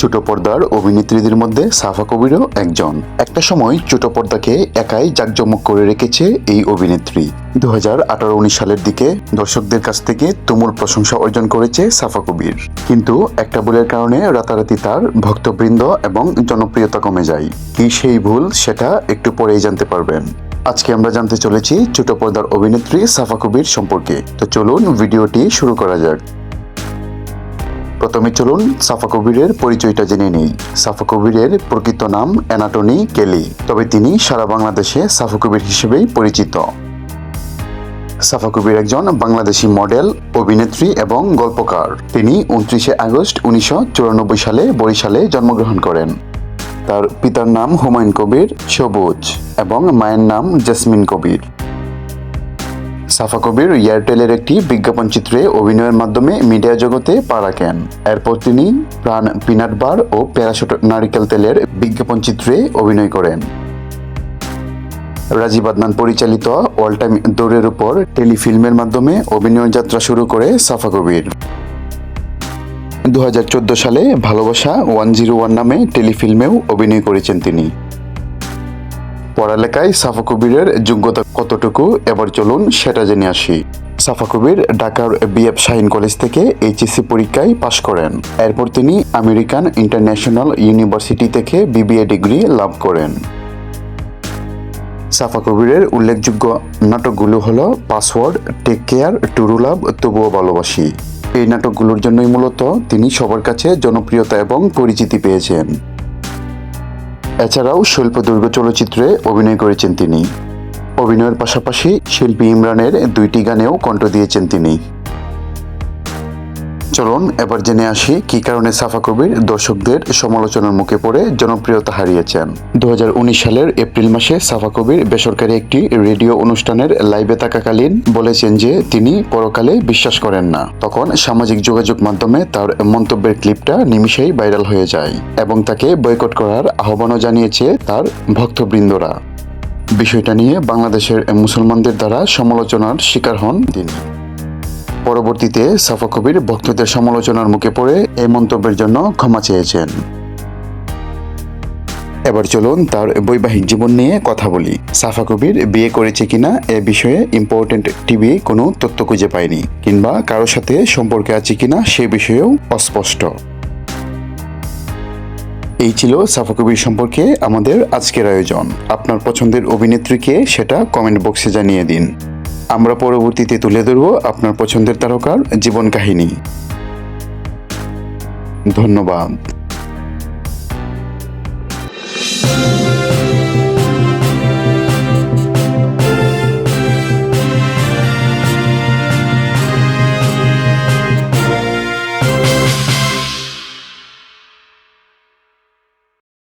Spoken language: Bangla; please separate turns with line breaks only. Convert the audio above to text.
ছোট পর্দার অভিনেত্রীদের মধ্যে সাফা কবিরও একজন। একটা সময় ছোট পর্দাকে একাই জাঁকজমক করে রেখেছে এই অভিনেত্রী। দু হাজার আঠারো উনিশ সালের দিকে দর্শকদের কাছ থেকে তুমুল প্রশংসা অর্জন করেছে সাফা কবির। কিন্তু একটা ভুলের কারণে রাতারাতি তার ভক্তবৃন্দ এবং জনপ্রিয়তা কমে যায়। কি সেই ভুল, সেটা একটু পরেই জানতে পারবেন। আজকে আমরা জানতে চলেছি ছোট পর্দার অভিনেত্রী সাফা কবির সম্পর্কে। তো চলুন ভিডিওটি শুরু করা যাক। প্রথমে চলুন সাফা কবিরের পরিচয়টা জেনে নেই। সাফা কবিরের প্রকৃত নাম অ্যানাটনি কেলি, তবে তিনি সারা বাংলাদেশে সাফা কবির হিসেবেই পরিচিত। সাফা কবির একজন বাংলাদেশি মডেল, অভিনেত্রী এবং গল্পকার। তিনি উনত্রিশে আগস্ট উনিশশো চুরানব্বই সালে বরিশালে জন্মগ্রহণ করেন। তার পিতার নাম হুমায়ুন কবির, সবুজ, এবং মায়ের নাম জেসমিন কবির। সাফা কবির এয়ারটেলের একটি বিজ্ঞাপন চিত্রে অভিনয়ের মাধ্যমে মিডিয়া জগতে পা রাখেন। এরপর তিনি প্রাণ পিনাট বার ও প্যারাশুট নারিকেল তেলের বিজ্ঞাপন চিত্রে অভিনয় করেন। রাজীব আদনান পরিচালিত অল টাইম দৌড়ের উপর টেলিফিল্মের মাধ্যমে অভিনয় যাত্রা শুরু করে সাফা কবির। দু হাজার চোদ্দ সালে ভালোবাসা ওয়ান জিরো ওয়ান নামে টেলিফিল্মেও অভিনয় করেছেন তিনি। পড়ালেখায় সাফা কবিরের যোগ্যতা কতটুকু? এবার চলুন সেটা জেনে আসি। সাফা কবির ঢাকার বিএফ শাহিন কলেজ থেকে এইচএসসি পরীক্ষায় পাশ করেন। এরপর তিনি আমেরিকান ইন্টারন্যাশনাল ইউনিভার্সিটি থেকে বিবিএ ডিগ্রি লাভ করেন। সাফা কবিরের উল্লেখযোগ্য নাটকগুলো হলো password, take care true love তবুও ভালোবাসি। এই নাটকগুলোর জন্যই মূলত তিনি সবার কাছে জনপ্রিয়তা এবং পরিচিতি পেয়েছেন। এছাড়াও শিল্প দুর্গ চলচ্চিত্রে অভিনয় করেছেন তিনি। অভিনয়ের পাশাপাশি শিল্পী ইমরানের দুইটি গানেও কণ্ঠ দিয়েছেন তিনি। চলুন এবার জেনে আসি কি কারণে সাফা কবির দর্শকদের সমালোচনার মুখে পড়ে জনপ্রিয়তা হারিয়েছেন। দু হাজার উনিশ সালের এপ্রিল মাসে সাফা কবির বেসরকারি একটি রেডিও অনুষ্ঠানের লাইভে থাকাকালীন বলেছেন যে তিনি পরকালে বিশ্বাস করেন না। তখন সামাজিক যোগাযোগ মাধ্যমে তার মন্তব্যের ক্লিপটা নিমিষেই ভাইরাল হয়ে যায় এবং তাকে বয়কট করার আহ্বানও জানিয়েছে তার ভক্তবৃন্দরা। বিষয়টা নিয়ে বাংলাদেশের মুসলমানদের দ্বারা সমালোচনার শিকার হন তিনি। পরবর্তীতে সাফা কবির ভক্তদের সমালোচনার মুখে পড়ে এই মন্তব্যের জন্য ক্ষমা চেয়েছেন। এবার চলুন তার বৈবাহিক জীবন নিয়ে কথা বলি। সাফা কবির বিয়ে করেছে কিনা এ বিষয়ে ইম্পর্টেন্ট টিভি কোনো তথ্য খুঁজে পায়নি, কিংবা কারোর সাথে সম্পর্কে আছে কিনা সে বিষয়েও অস্পষ্ট। এই ছিল সাফা কবির সম্পর্কে আমাদের আজকের আয়োজন। আপনার পছন্দের অভিনেত্রীকে সেটা কমেন্ট বক্সে জানিয়ে দিন। আমরা পরবর্তীতে তুলে ধরব আপনার পছন্দের তারকার জীবন কাহিনী। ধন্যবাদ।